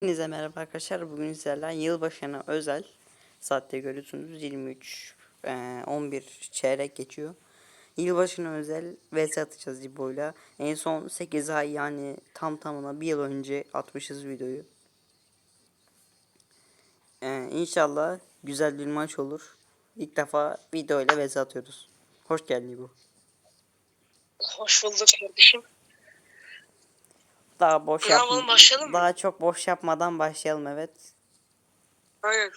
Hepinize merhaba arkadaşlar. Bugün sizlerle yılbaşına özel saatte görüyorsunuz 23 eee, 11 çeyrek geçiyor. Yılbaşına özel vs atacağız İbo'yla. En son 8 ay yani tam tamına bir yıl önce atmışız videoyu. Eee inşallah güzel bir maç olur. İlk defa videoyla vs atıyoruz. Hoş geldin İbo. Hoş bulduk kardeşim. Daha boş yapalım, başlayalım mı? Daha çok boş yapmadan başlayalım evet. Aynen.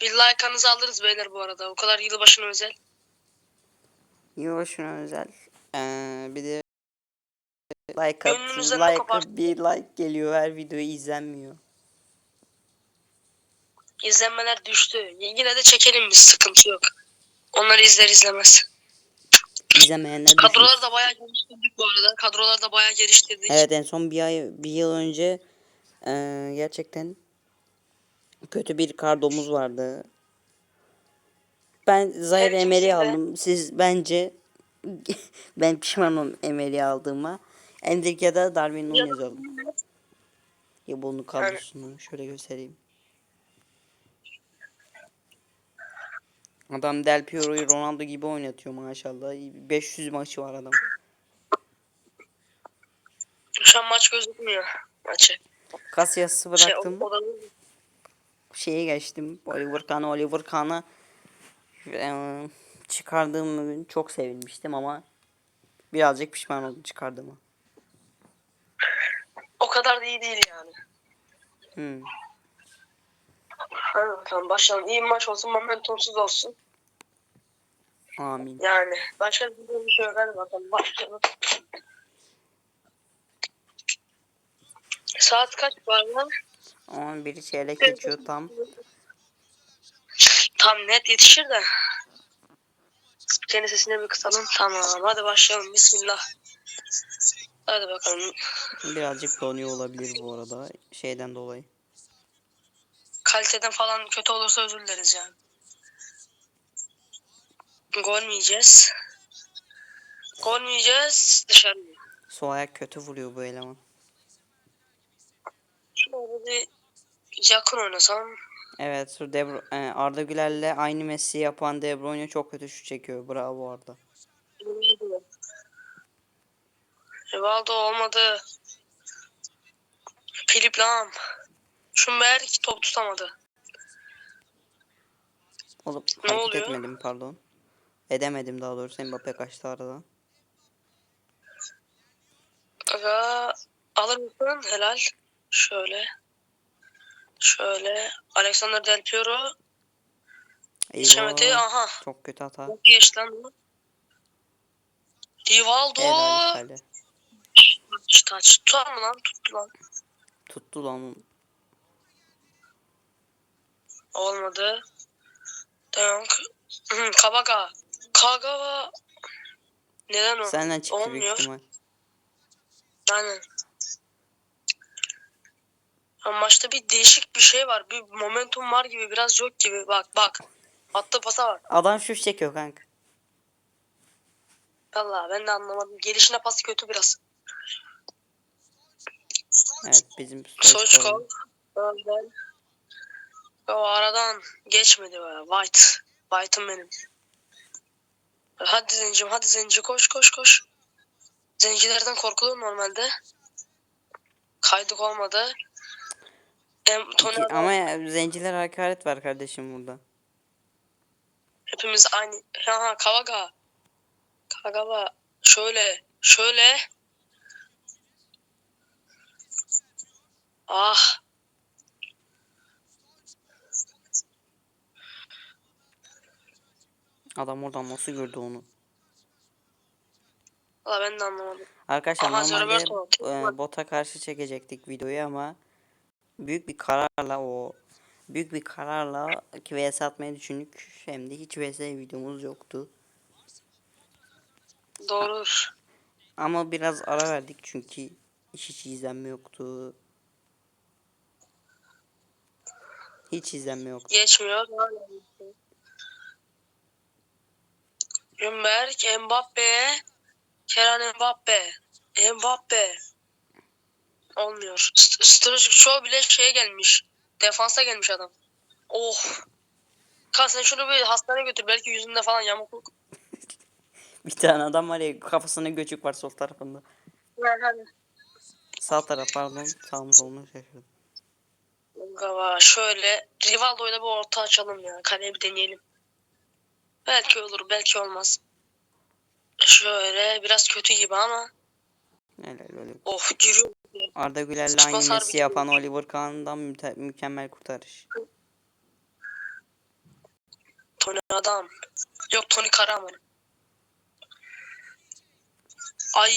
Bir like'ınızı alırız beyler bu arada. O kadar yılbaşına özel. Yılbaşına özel. Ee, bir de like at, like bir like geliyor her video izlenmiyor. İzlenmeler düştü. Yine de çekelim biz sıkıntı yok. Onları izler izlemez. İzlemeyenler. Kadroları da bayağı geliştirdik bu arada. Kadroları da bayağı geliştirdik. Evet en son bir ay bir yıl önce ee, gerçekten kötü bir kardomuz vardı. Ben Zahir Evet, de- aldım. Siz bence ben pişmanım Emel'i aldığıma. Endirke'de Darwin Nunez aldım. Ya bunun kadrosunu şöyle göstereyim. Adam Del Piero'yu Ronaldo gibi oynatıyor maşallah. 500 maçı var adam. Şu an maç gözükmüyor. Maçı. Casillas'ı Şey, bıraktım. da Şeye geçtim. Oliver Kahn'a Oliver Kahn'a eee, çıkardığım gün çok sevinmiştim ama birazcık pişman oldum çıkardığıma. o kadar da iyi değil yani. Hmm. Hadi bakalım başlayalım. İyi bir maç olsun. Momentumsuz olsun. Amin. Yani başka bir şey yok. Hadi bakalım başlayalım. Saat kaç var lan? 11 çeyrek geçiyor tam. Tam net yetişir de. Senin sesini bir kısalım. Tamam hadi başlayalım. Bismillah. Hadi bakalım. Birazcık donuyor olabilir bu arada şeyden dolayı. Kaliteden falan kötü olursa özür dileriz yani. Gol mü yiyeceğiz? Gol mü yiyeceğiz? Dışarı mı? Sol ayak kötü vuruyor bu eleman. Şöyle bir yakın oynasam. Evet şu De Bru- e, Arda Güler'le aynı Messi yapan De Bruyne çok kötü şut çekiyor. Bravo Arda. Rivaldo olmadı. Filip Lam. Schumberg top tutamadı. Olup Ne hareket oluyor? etmedim pardon. Edemedim daha doğrusu Mbappe kaçtı aradan. Aga alır mısın? Helal. Şöyle. Şöyle. Alexander Del Piero. Eyvah. Aha. Çok kötü hata. Nasıl geçti lan bu? Rivaldo. Helal kale. Taç. Tutar mı lan? Tuttu lan. Tuttu lan. Olmadı. Hı, Kabaka. Kagawa. Neden o? Senden çıktı büyük Olmuyor. ihtimal. Aynen. Ya maçta bir değişik bir şey var. Bir momentum var gibi. Biraz yok gibi. Bak bak. Attı pasa var. Adam şut çekiyor kanka. Valla ben de anlamadım. Gelişine pası kötü biraz. Evet bizim Soçko. Stoichkov. Önden. O aradan geçmedi be. White. White'ım benim. Hadi zencim hadi zenci koş koş koş. Zencilerden korkulur normalde. Kaydık olmadı. Em, Tony Adam- ama ya, zenciler hakaret var kardeşim burada. hepimiz aynı. Ha Kavaga. Kagawa. Şöyle. Şöyle. Ah. Adam oradan nasıl gördü onu? Valla ben de anlamadım. Arkadaşlar Ama normalde e, bota karşı çekecektik videoyu ama büyük bir kararla o büyük bir kararla vs atmayı düşündük. Hem de hiç vs videomuz yoktu. Doğrudur. Ama biraz ara verdik çünkü hiç, hiç izlenme yoktu. Hiç izlenme yoktu. Geçmiyor. Gümberk, Mbappe, Kerem Mbappe, Mbappe. Olmuyor. St- Stratejik show bile şeye gelmiş. Defansa gelmiş adam. Oh. Kan sen şunu bir hastaneye götür. Belki yüzünde falan yamukluk. Bir tane adam var ya kafasında göçük var sol tarafında. Sağ taraf pardon. Sağ mı sol mu şaşırdım. Gava şöyle Rivaldo'yla bir orta açalım ya. Kaleye bir deneyelim. Belki olur, belki olmaz. Şöyle biraz kötü gibi ama Helal öyle. oh giriyor. Arda Güler'le Sıçma aynı sarı Messi yapan Oliver Kahn'dan müte- mükemmel kurtarış. Tony adam. Yok Tony Karaman. Ay.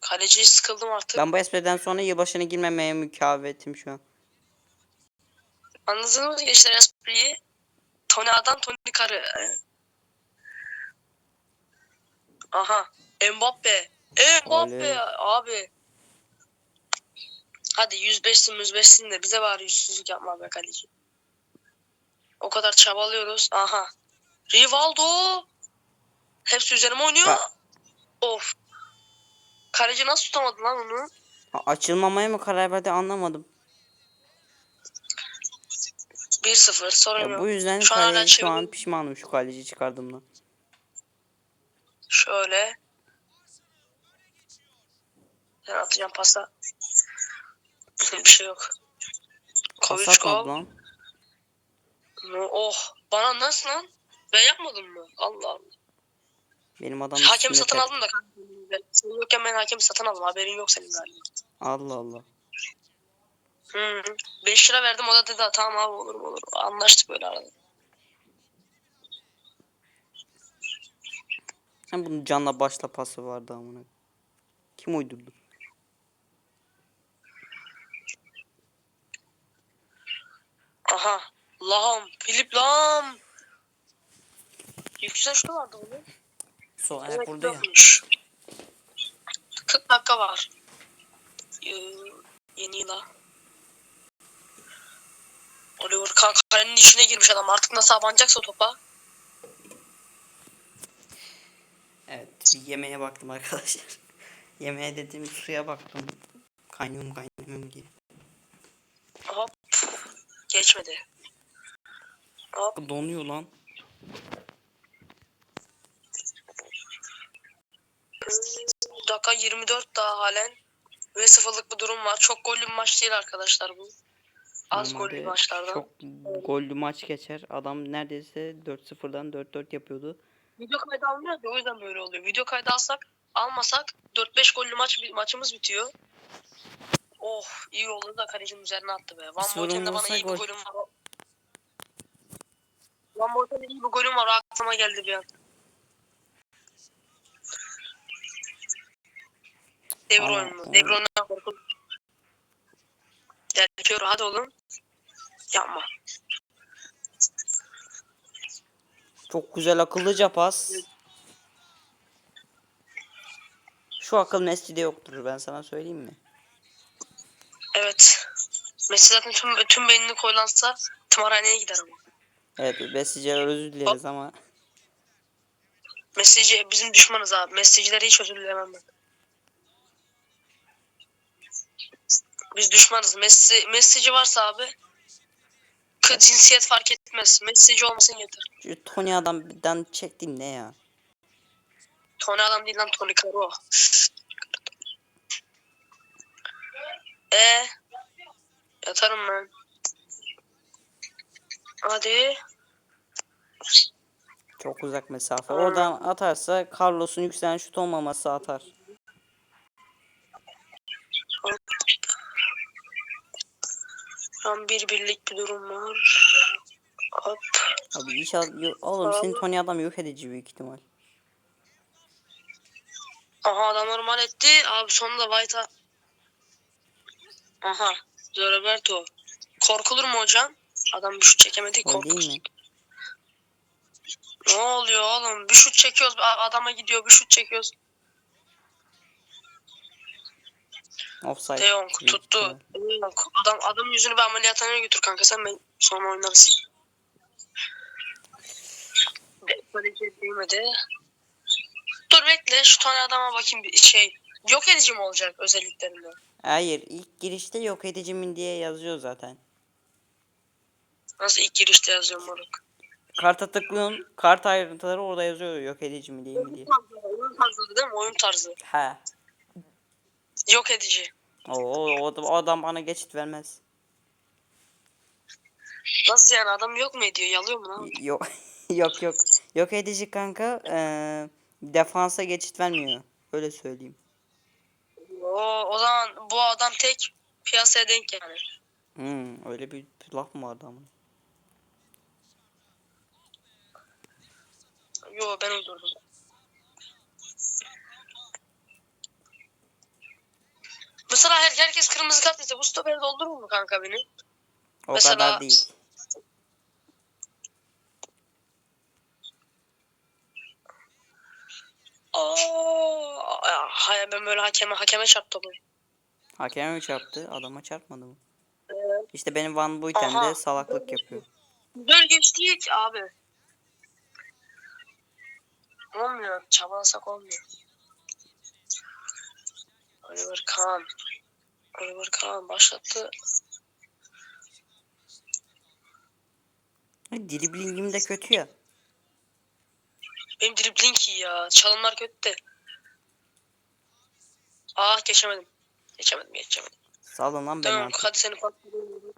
Kaleciye sıkıldım artık. Ben bu espriden sonra yılbaşına girmemeye mükavetim şu an. Anladınız mı gençler espriyi? Tony adam, Tony karı. Aha. Mbappe. Mbappe Oley. abi. Hadi 105'sin 105'sin de bize bari yüzsüzlük yapma be kaleci. O kadar çabalıyoruz. Aha. Rivaldo. Hepsi üzerime oynuyor. Bak. Of. Kaleci nasıl tutamadı lan onu? Ha, açılmamaya mı karar verdi anlamadım. 1-0 sorun Ya yok. bu yüzden Şu an hala kaleci şu an pişmanım şu kaleci çıkardığımdan. Şöyle. Ben atacağım pasta. bir şey yok. Pas atmadı Koviçko. lan. Oh. Bana nasıl lan? Ben yapmadım mı? Allah Allah. Benim adam Hakemi üstünde satın aldım da kanka. Sen yokken ben hakemi satın aldım. Haberin yok senin galiba. Allah Allah. Hı hı. 5 lira verdim o da dedi tamam abi olur olur. Anlaştık böyle arada. Sen bunun canla başla pası vardı amına. Kim uydurdu? Aha. Lam. Filip Lam. Yüksel şunu vardı bunun. Sol ayak Evet, vurdu ya. yokmuş. 40 dakika var. Ee, yeni yıla. Oliver Kahn kalenin içine girmiş adam. Artık nasıl abanacaksa topa. Evet bir yemeğe baktım arkadaşlar. Yemeğe dediğim suya baktım. Kaynıyor mu kaynamıyor mu diye. Hop. Geçmedi. Hop. Donuyor lan. Dakika 24 daha halen. Ve sıfırlık bir durum var. Çok gollü bir maç değil arkadaşlar bu. Az gollü maçlardan. Çok gollü maç geçer. Adam neredeyse 4-0'dan 4-4 yapıyordu. Video kaydı almıyor da o yüzden böyle oluyor. Video kaydı alsak almasak 4-5 gollü maç maçımız bitiyor. Oh iyi oldu da kalecinin üzerine attı be. Van Sorun Boyten'de bana iyi bir gol. golüm var. Van Boyten'de iyi bir golüm var. Aklıma geldi bir an. De Aa, Bruyne mu? o- De Piero hadi oğlum. Yapma. Çok güzel akıllıca pas. Şu akıl Messi'de yoktur ben sana söyleyeyim mi? Evet. Messi zaten tüm, tüm beynini koylansa tımarhaneye gider ama. Evet Messi'ciler özür dileriz ama Messici bizim düşmanız abi. Messicileri hiç özür dilemem ben. Biz düşmanız. Messi, Messici varsa abi cinsiyet fark etmez. Messici olmasın yeter. şu Tony adamdan çektiğim ne ya? Tony adam değil lan Tony Caro. E yatarım ben. Hadi. Çok uzak mesafe. Oradan atarsa Carlos'un yükselen şut olmaması atar. Şu an bir birlik bir durum var. Hop. Abi inşallah yo- oğlum senin Tony adam yok edici büyük ihtimal. Aha adam normal etti. Abi sonunda White'a. Aha. Roberto. Korkulur mu hocam? Adam bir şut çekemedi. O Korkulur. değil mi? Ne oluyor oğlum? Bir şut çekiyoruz. a- Adama gidiyor. Bir şut çekiyoruz. Offside. De Jong tuttu. De Jong. Adam, adamın yüzünü bir ameliyathaneye götür kanka. Sen ben sonra oynarız. Kaleci değmedi. Dur bekle. Şu tane adama bakayım bir şey. Yok edici mi olacak özelliklerinde? Hayır ilk girişte yok edicimin diye yazıyor zaten. Nasıl ilk girişte yazıyorum moruk? Karta tıklıyorsun. Kart ayrıntıları orada yazıyor yok edici mi değil mi diye. Oyun tarzı değil mi? Oyun tarzı. He. Yok edici. O, o, adam bana geçit vermez. Nasıl yani adam yok mu ediyor? Yalıyor mu lan? Yok yok yok. Yok edici kanka eee, defansa geçit vermiyor. Öyle söyleyeyim. Oo, o zaman bu adam tek piyasaya denk yani. Hmm, öyle bir laf mı vardı ama? Yo ben uydurdum. Mesela her, herkes kırmızı kart ise bu stoperi doldurur mu kanka beni? O Mesela- kadar değil. Aa, hayır ben böyle hakeme hakeme çarptım. Hakem mi çarptı? Adama çarpmadı mı? Evet. İşte benim Van Buiten Aha. de salaklık yapıyor. Böyle geçti abi. Olmuyor. Çabalasak olmuyor. Oliver Kahn. Oliver Kahn başlattı. Driblingim de kötü ya. Benim dribbling iyi ya. Çalımlar kötü de. Ah geçemedim. Geçemedim geçemedim. Salın lan beni Tamam artık. hadi seni patladım.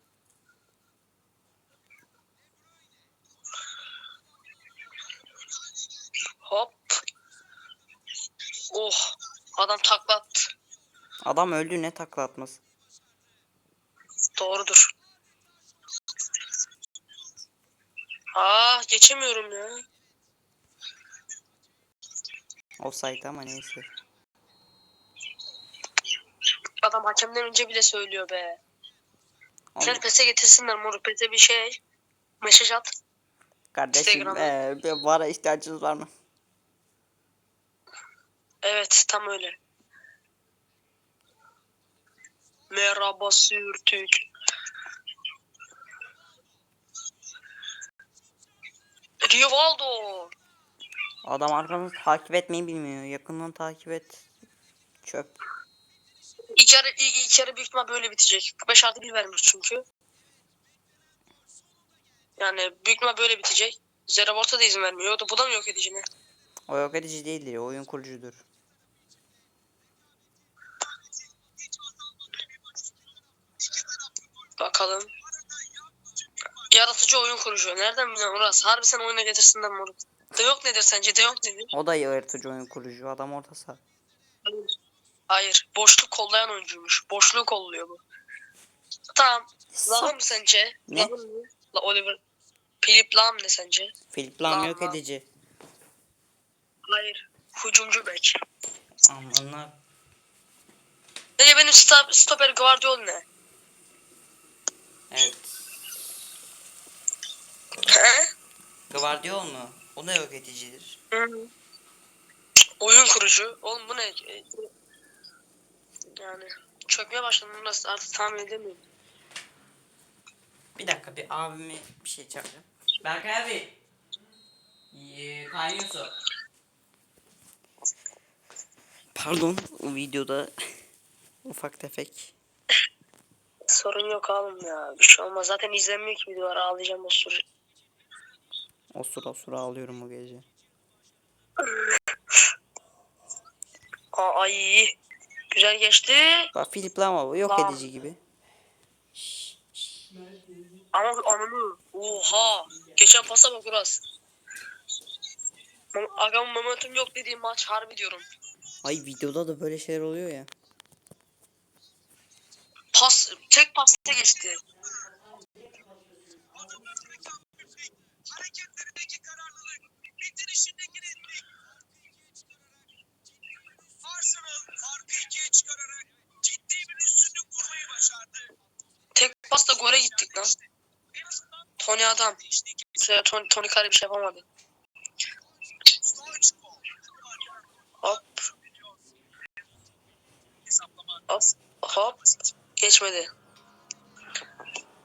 Hop. Oh. Adam taklattı. Adam öldü ne takla atması. Doğrudur. Ah geçemiyorum ya. Offside ama neyse. Adam hakemden önce bile söylüyor be. Sen pese getirsinler moruk pese bir şey. Mesaj at. kardeşim eee bir vara ihtiyacınız var mı? Evet tam öyle. Merhaba sürtük. Rivaldo. Adam arkamızı takip etmeyi bilmiyor. Yakından takip et. Çöp. İlk yarı büyük ihtimal böyle bitecek. 5 artı 1 vermiş çünkü. Yani büyük ihtimal böyle bitecek. Zeraborta da izin vermiyor. O da bu da mı yok edici ne? O yok edici değildir. Oyun kurucudur. Bakalım. Yaratıcı oyun kurucu. Nereden biliyorsun Uras? Harbi sen oyuna getirsinler moruk. De yok nedir sence? De yok nedir? O da yaratıcı oyun kurucu. Adam orta saha. Hayır. Boşluk kollayan oyuncuymuş. Boşluğu kolluyor bu. Tamam. Lahm mı sence? Ne? Mı? La Oliver. Philip Lahm ne sence? Philip Lam yok Lam. edici. Hayır. Hücumcu bek. Amanlar. Peki benim stop, stoper Guardiola ne? Evet. He? Guardiola mu? O da yok edicidir. Hı. Oyun kurucu. Oğlum bu ne? E, Yani çökmeye başladım nasıl artık tahmin edemiyorum. Bir dakika bir abime bir şey çağıracağım. Berkay abi. Ee, kaynıyorsun. Pardon o videoda ufak tefek. Sorun yok oğlum ya. Bir şey olmaz. Zaten izlenmiyor ki videolar. Ağlayacağım o sürü. O sıra sıra alıyorum bu gece. Aa, ay. Güzel geçti. Bak Philip Lam abi yok Lam. edici gibi. Ama ananı. Oha. Geçen pasa bak biraz. Agam momentum yok dediğim maç harbi diyorum. Ay videoda da böyle şeyler oluyor ya. Pas, tek pasta geçti. Tek pasta gole gittik lan. Tony adam. Mesela Tony, Tony Kare bir şey yapamadı. Hop hop hop. Geçmedi.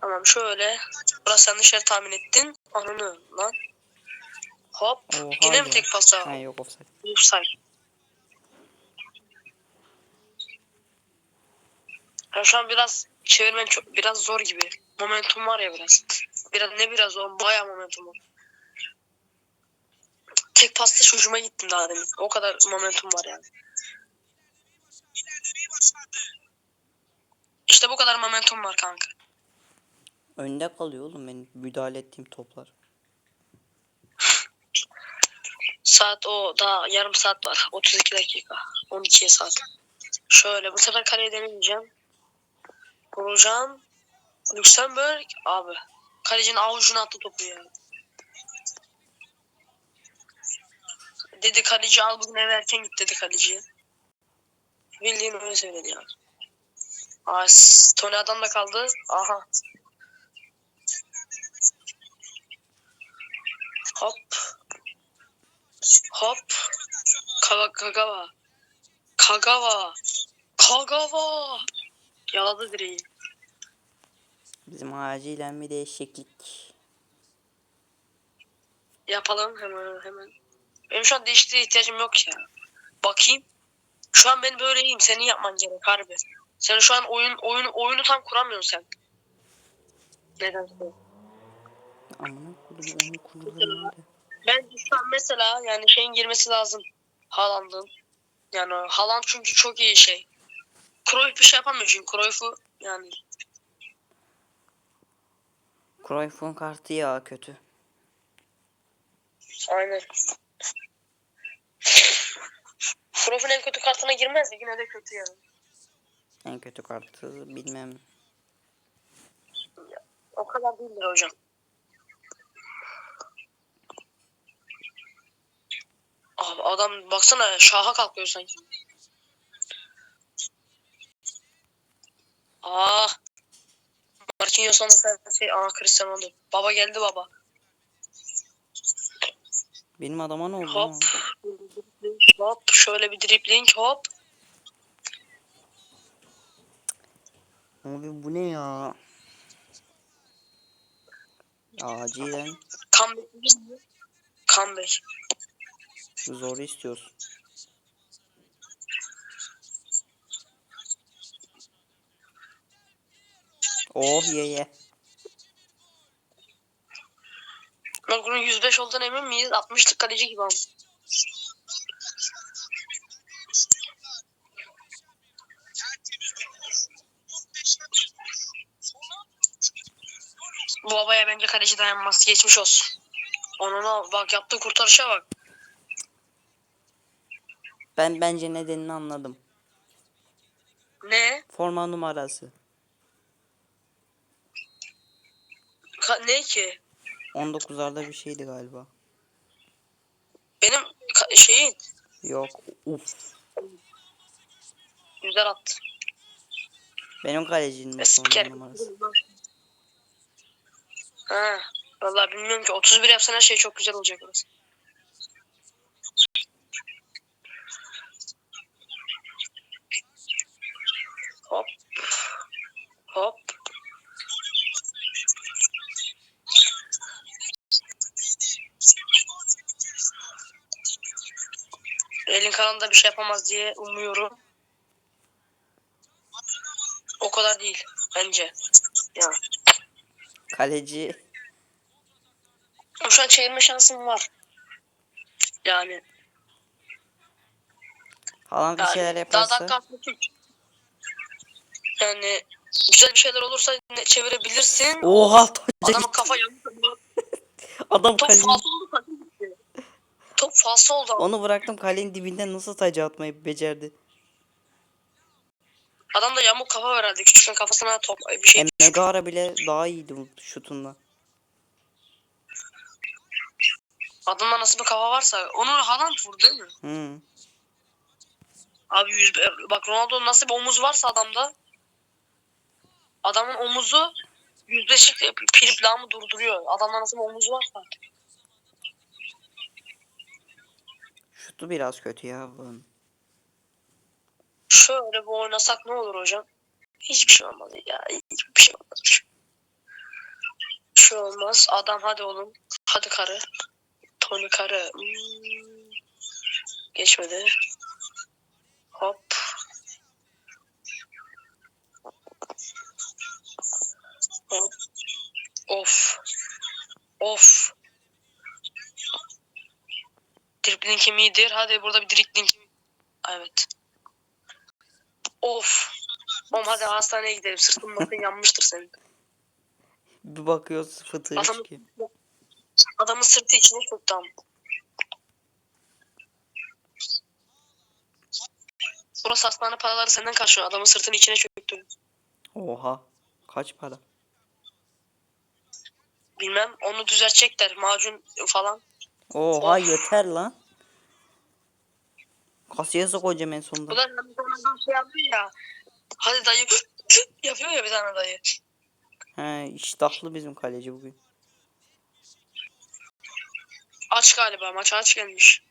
Tamam şöyle. Burası sen dışarı tahmin ettin. Ananı lan. Hop. Oha Yine mi tek pasta? Ha yok offside. Offside. Ya şu an biraz çevirmen çok biraz zor gibi. Momentum var ya biraz. Biraz ne biraz o bayağı momentum var. Tek pasta hücuma gittim daha demin. O kadar momentum var yani. İşte bu kadar momentum var kanka. Önde kalıyor oğlum benim müdahale ettiğim toplar. Saat o daha yarım saat var. 32 dakika. 12 saat. Şöyle bu sefer kaleye denemeyeceğim. Vuracağım. Luxemburg abi. Kalecinin avucuna attı topu ya. Dedi kaleci al bugün eve erken git dedi kaleciye. Bildiğin öyle söyledi ya. Aa, Tony adam da kaldı. Aha. Hop. Hop. Kaga, Kagawa. Kagawa. Kagawa. Yaladı direği. Bizim acilen bir değişiklik. Yapalım hemen hemen. Benim şu an değişikliğe ihtiyacım yok ya. Bakayım. Şu an ben böyleyim. Senin yapman gerek harbi. Sen şu an oyun oyunu oyunu tam kuramıyorsun sen. Neden? Amına kururum nerede? Bence şu an mesela yani şeyin girmesi lazım. Haaland'ın. Yani Haaland çünkü çok iyi şey. Cruyff bir şey yapamıyor çünkü Cruyff'u yani Cruyff'un kartı ya kötü. aynen. Cruyff'un en kötü kartına girmez de yine de kötü yani. En kötü kartı bilmem. O kadar değildir hocam. Abi adam baksana şaha kalkıyor sanki. Ah. Marquinhos olmasa şey aa Cristiano Ronaldo. Baba geldi baba. Benim adama ne oldu? Hop. Hop şöyle bir dribbling hop. Abi bu ne ya? Acilen Comeback? Comeback. zor istiyorsun. Oh ye ye. Bak bunun 105 olduğuna emin miyiz? 60'lık kaleci gibi ama. Bu babaya bence kaleci dayanmaz. Geçmiş olsun. Onuna bak yaptığı kurtarışa bak. Ben bence nedenini anladım. Ne? Forma numarası. Ka- ne ki? 19'larda bir şeydi galiba. Benim şeyin Yok. Uf. güzel attı. Benim kalecinin de forma numarası. Vallahi bilmiyorum ki 31 yapsan her şey çok güzel olacak orası. Hop. Hop. Elin kanalında bir şey yapamaz diye umuyorum. O kadar değil bence. Ya. Kaleci Şu an çevirme şansım var. Yani. falan bir yani şeyler daha yaparsa dakika 63. Yani güzel bir şeyler olursa çevirebilirsin. Oha taca Adamın kafa yandı. Adam Top kalenin, falso oldu. taca. Top falso oldu. onu bıraktım kalenin dibinden nasıl tacı atmayı becerdi. Adam da yamuk kafa herhalde. Küçükken kafasına top bir şey E, Megara bile daha iyiydi bu şutunda. Adamda nasıl bir kafa varsa onu Haaland vurdu değil mi? Hı. Abi yüz, bak Ronaldo'nun nasıl bir omuz varsa adamda adamın omuzu yüzdeşik Filip Lam'ı durduruyor. Adamda nasıl bir omuz varsa. Şutu biraz kötü ya bunun. Şöyle bir oynasak ne olur hocam? Hiçbir şey olmadı ya. Hiçbir şey olmadı. Bir şey olmaz. Adam hadi oğlum. Hadi karı. Tony karı. Hmm. Geçmedi. Hop. Hop. Of. Of. Dribbling kimidir? Hadi burada bir dribbling. Evet. Of. Oğlum hadi hastaneye gidelim. Sırtın bakın yanmıştır senin. Bir bakıyoruz fıtığı Adam- çıkıyor. Adamın sırtı içine ama. Burası hastane paraları senden karşılıyor. Adamın sırtının içine çöktü. Oha. Kaç para? Bilmem onu düzeltecekler. Macun falan. Oha Of. yeter lan. Kasiyası koyacağım en Bu sonunda. da bir tane şey yapıyor ya. Hadi dayı yapıyor ya bir tane dayı. He iştahlı bizim kaleci bugün. Aç galiba maç aç gelmiş.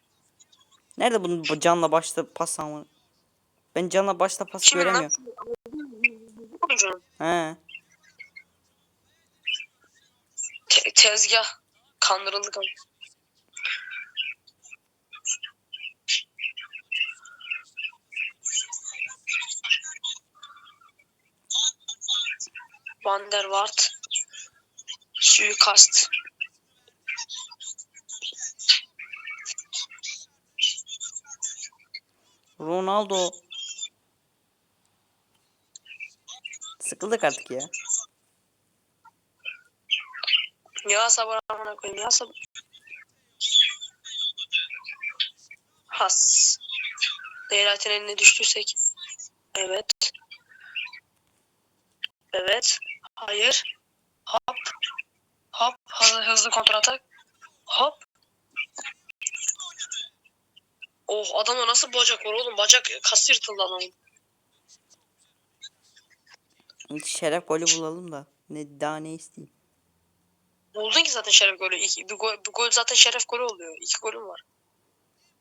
Nerede bunun bu canla başta pas ama? Ben canla başta pas Kimin lan? göremiyorum. He. Te- tezgah. Kandırıldık ama. Van der Waart. Suikast. Ronaldo. Sıkıldık artık ya. Ya sabır amına koyayım ya sabır. Has. Leylat'ın eline düştüysek. Evet. Evet. Hayır. Hop. Hop. Hızlı, hızlı kontratak. Hop. Oh adamda nasıl bacak var oğlum? Bacak kası yırtıldı adamın. Hiç şeref golü bulalım da. Ne daha ne isteyeyim. Buldun ki zaten şeref golü. İki, bir, gol, bir gol zaten şeref golü oluyor. İki golüm var.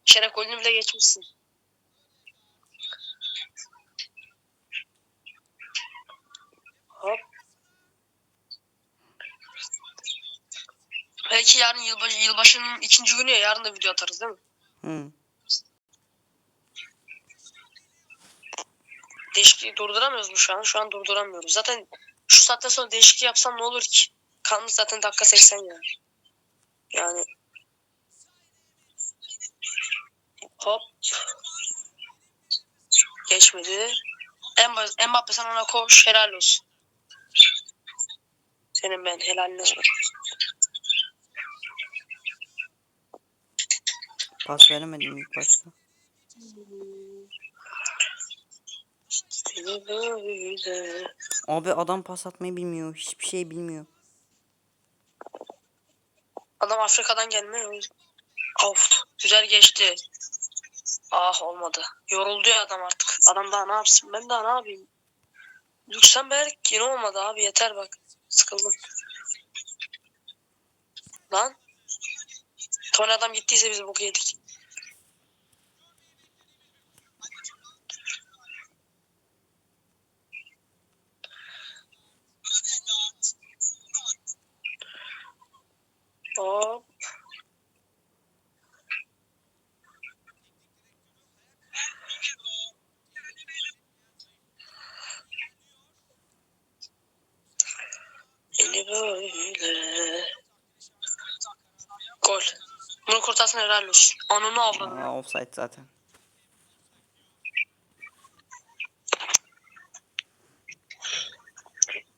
Şeref golünü bile geçmişsin. Hop. Belki yarın yılbaşı, yılbaşının ikinci günü ya yarın da video atarız değil mi? Hı. Değişikliği durduramıyoruz mu şu an? Şu an durduramıyoruz. Zaten şu saatten sonra değişikliği yapsam ne olur ki? Kalmış zaten dakika 80 ya. Yani. Hop. Geçmedi. Mbappe, sen ona koş. Helal olsun. Senin ben helaline sor. Pas veremedim ilk başta. Abi adam pas atmayı bilmiyor. Hiçbir şey bilmiyor. Adam Afrika'dan gelmiyor. Of güzel geçti. Ah olmadı. Yoruldu ya adam artık. Adam daha ne yapsın? Ben daha ne yapayım? Lüksemberg yine olmadı abi yeter bak. Sıkıldım. Lan. Tony adam gittiyse biz boku yedik. Hop. Beni böyle. Gol. Kurtarsın helal olsun. Ananı avladı. Aa, offside zaten.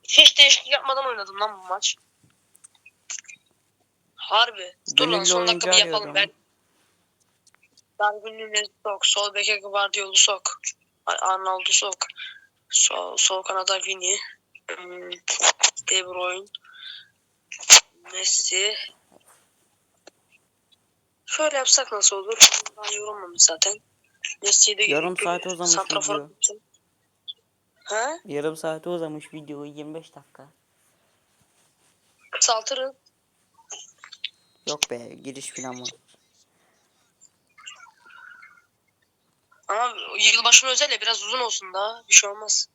Hiç değişiklik yapmadan oynadım lan bu maç. Harbi. Dur lan son dakika bir yapalım. Ben Darwin Nunez'i sok. Sol beke Guardiola'u sok. Ar- Arnold'u sok. Sol, sol kanada Vini. Hmm, De Bruyne. Messi. Şöyle yapsak nasıl olur? Daha yorulmamış zaten. Messi'yi de Yarım saate uzamış santrafor video. için. Ha? Yarım saate uzamış video 25 dakika. Kısaltırız. Yok be giriş falan var. Ama yılbaşının özel ya biraz uzun olsun daha. Bir şey olmaz.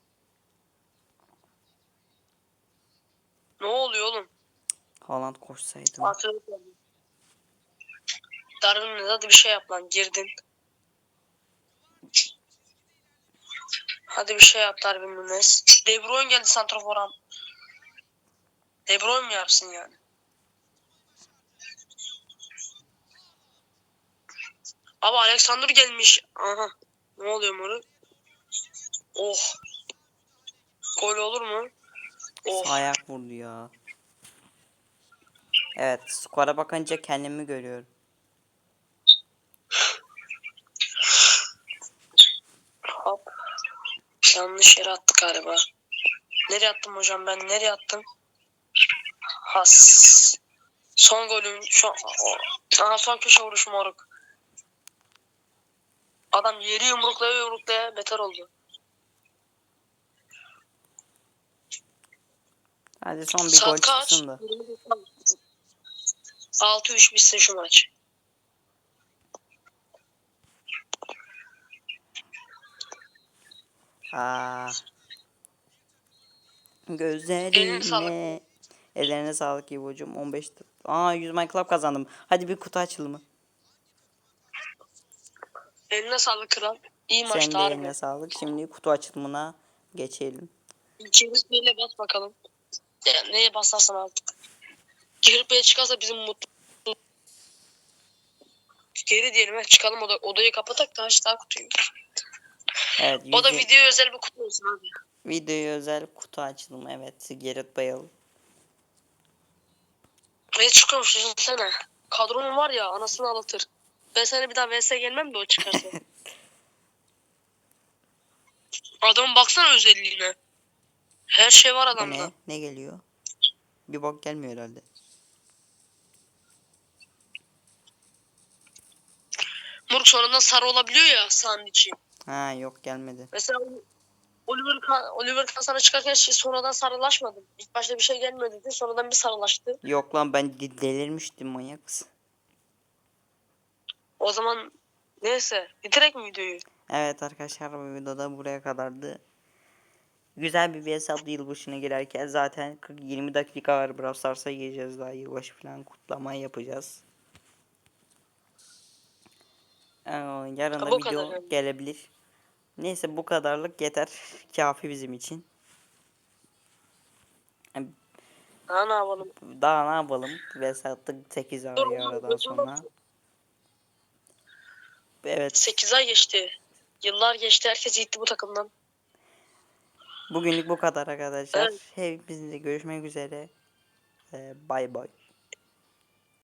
Ne oluyor oğlum? Haaland koşsaydı. Atıyor. Darwin'le hadi bir şey yap lan girdin. Hadi bir şey yap Darwin Nunes. De Bruyne geldi santraforan. De Bruyne mi yapsın yani? Abi Alexander gelmiş. Aha. Ne oluyor moruk? Oh. Gol olur mu? Oh. Ayak vurdu ya. Evet skora bakınca kendimi görüyorum. Hop. Yanlış yere attık galiba. Nereye attım hocam ben? Nereye attım? Has. Son golüm. Şu Aha son köşe vuruşu moruk. Adam yeri yumruklaya yumruklaya beter oldu. Hadi son bir Saat gol kaç? çıksın da. 6-3 bitsin şu maç. Eline Gözlerine. sağlık. Ellerine sağlık İbo'cum. 15 tık- Aa 100 My Club kazandım. Hadi bir kutu açılımı. Eline sağlık kral. İyi Sen de maçtı harbi. eline sağlık. Şimdi kutu açılımına geçelim. Gerrit Bey'le bas bakalım. Ya, neye basarsan artık. Gerrit Bey çıkarsa bizim mutlu. Geri diyelim ha çıkalım oda, odayı kapatak da aç daha kutuyu. Evet. O da video özel bir kutu olsun abi. Videoya özel kutu açılımı. Evet. Gerrit Bale. Ne çıkıyormuş düşünsene. Kadronun var ya anasını ağlatır. Ben sana bir daha VS gelmem de o çıkarsa. Adamın baksana özelliğine. Her şey var adamda. ne? Ne geliyor? Bir bok gelmiyor herhalde. Murk sonradan sarı olabiliyor ya sahanın içi. Ha yok gelmedi. Mesela Oliver Oliver Kahn sana çıkarken şey, sonradan sarılaşmadım. İlk başta bir şey gelmedi dedi. Sonradan bir sarılaştı. Yok lan ben de- delirmiştim manyak mısın? O zaman neyse bitirek mi videoyu? Evet arkadaşlar bu videoda buraya kadardı. Güzel bir VS adlı yılbaşına girerken zaten 40-20 dakika var Brawl Stars'a gireceğiz daha yılbaşı falan kutlama yapacağız. Ee, yarın da Bu video kadar gelebilir. Neyse bu kadarlık yeter. Kafi bizim için. Ha ne yapalım? Daha ne yapalım? VS attık 8 Dur, ay dur, aradan sonra. Evet 8 ay geçti. Yıllar geçti. Herkes gitti bu takımdan. bugünlük bu kadar arkadaşlar. Evet. Hepinizle görüşmek üzere. Ee, Bay bay.